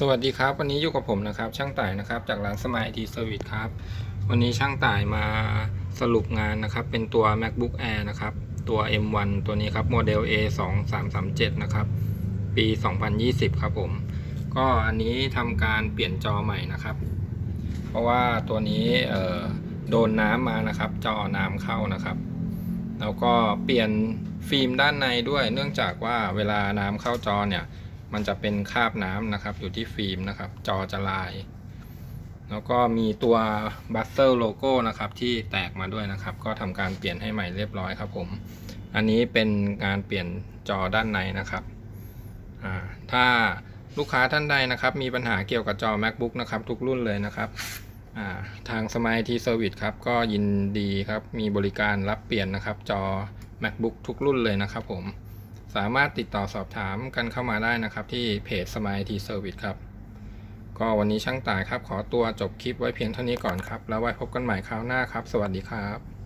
สวัสดีครับ วันนี้อยู่กับผมนะครับ ช่างต่ายนะครับ จากร้านสมายทีเซอร์วิสครับ วันนี้ช่างต่ายมาสรุปงานนะครับ เป็นตัว macbook air นะครับ ตัว m1 ตัวนี้ครับโมเดล a 2 3 3 7นะครับ ปี 2020 ครับผม ก็อันนี้ทำการเปลี่ยนจอใหม่นะครับ เพราะว่าตัวนี้โดนน้ำมานะครับ จอน้ำเข้านะครับ แล้วก็เปลี่ยนฟิล์มด้านในด้วย เนื่องจากว่าเวลาน้ำเข้าจอเนี่ย มันจะเป็นคราบน้ำนะครับ อยู่ที่ฟิล์มนะครับ จอจะลาย แล้วก็มีตัวบัสเซอร์โลโก้นะครับ ที่แตกมาด้วยนะครับ ก็ทำการเปลี่ยนให้ใหม่เรียบร้อยครับผม อันนี้เป็นการเปลี่ยนจอด้านในนะครับถ้าลูกค้าท่านใดนะครับ มีปัญหาเกี่ยวกับจอ macbook นะครับ ทุกรุ่นเลยนะครับาทางสม i ทีเซอร์วิสครับก็ยินดีครับ มีบริการรับเปลี่ยนนะครับ จอ macbook ทุกรุ่นเลยนะครับผม สามารถติดต่อสอบถามกันเข้ามาได้นะครับที่เพจ Smile T Service ครับ ก็วันนี้ช่างตายครับ ขอตัวจบคลิปไว้เพียงเท่านี้ก่อนครับ แล้วไว้พบกันใหม่คราวหน้าครับ สวัสดีครับ